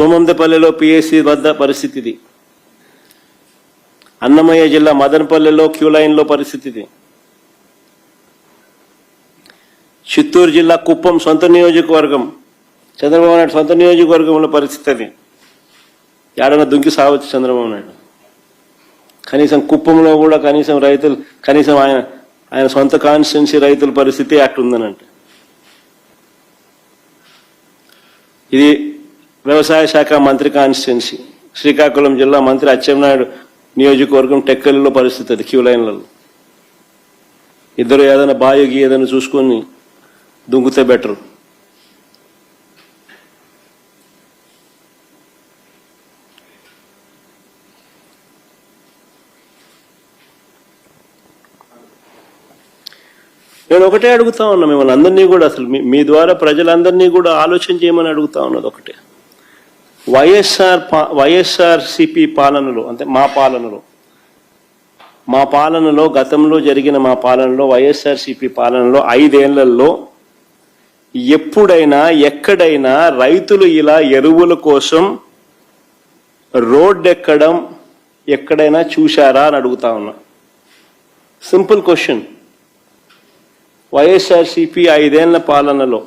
సోమందపల్లెలో PSC వద్ద పరిస్థితి ఇది అన్నమయ్య జిల్లా మదనపల్లెలో క్యూ లైన్లో పరిస్థితి ఇది చిత్తూరు జిల్లా కుప్పం సొంత నియోజకవర్గం చంద్రబాబు నాయుడు సొంత నియోజకవర్గంలో పరిస్థితి అది. ఏడన్నా దుంకి సావచ్చు చంద్రబాబు నాయుడు. కనీసం కుప్పంలో కూడా కనీసం రైతులు కనీసం ఆయన ఆయన సొంత కాన్స్టిట్యున్సీ రైతుల పరిస్థితి అట్లుందనంటే ఇది వ్యవసాయ శాఖ మంత్రి కాన్స్టిట్యున్సీ. శ్రీకాకుళం జిల్లా మంత్రి అచ్చెన్నాయుడు నియోజకవర్గం టెక్కలిలో పరిస్థితి అది క్యూ లైన్లలో. ఇద్దరు ఏదైనా బాయోగి ఏదైనా చూసుకొని దుంగితే బెటర్. నేను ఒకటే అడుగుతా ఉన్నా మిమ్మల్ని అందరినీ కూడా అసలు మీ- మీ ద్వారా ప్రజలందరినీ కూడా ఆలోచన చేయమని అడుగుతా ఉన్నది ఒకటే. వైఎస్ఆర్ పా వైఎస్ఆర్ పాలనలో అంటే మా పాలనలో మా పాలనలో గతంలో జరిగిన మా పాలనలో వైఎస్ఆర్సిపి పాలనలో ఐదేళ్ళలో ఎప్పుడైనా ఎక్కడైనా రైతులు ఇలా ఎరువుల కోసం రోడ్డెక్కడం ఎక్కడైనా చూశారా అని అడుగుతా ఉన్నా. Simple question. వైఎస్ఆర్సిపి ఐదేళ్ళ పాలనలో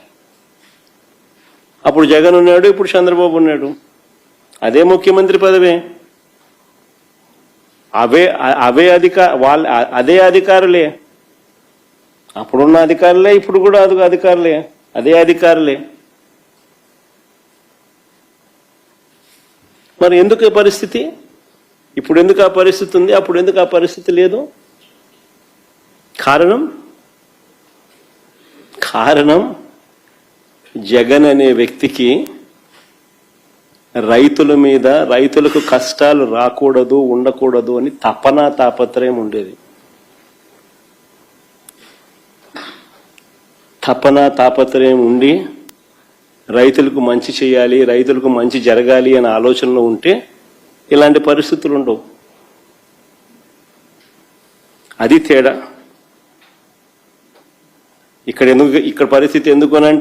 అప్పుడు జగన్ ఉన్నాడు ఇప్పుడు చంద్రబాబు ఉన్నాడు. అదే ముఖ్యమంత్రి పదవే. అవే అవే అధికార వాళ్ళ అదే అధికారులే. అప్పుడున్న అధికారులే ఇప్పుడు కూడా అది అధికారులే. అదే అధికారులే. మరి ఎందుకు ఈ పరిస్థితి? ఇప్పుడు ఎందుకు ఆ పరిస్థితి ఉంది? అప్పుడు ఎందుకు ఆ పరిస్థితి లేదు? కారణం? కారణం? జగన్ అనే వ్యక్తికి రైతుల మీద రైతులకు కష్టాలు రాకూడదు ఉండకూడదు అని తపన తాపత్రయం ఉండేది. తపన తాపత్రయం ఉండి రైతులకు మంచి చేయాలి రైతులకు మంచి జరగాలి అనే ఆలోచనలో ఉంటే ఇలాంటి పరిస్థితులు ఉండవు. అది తేడా. ఇక్కడ ఎందుకు ఇక్కడ పరిస్థితి ఎందుకు అంటే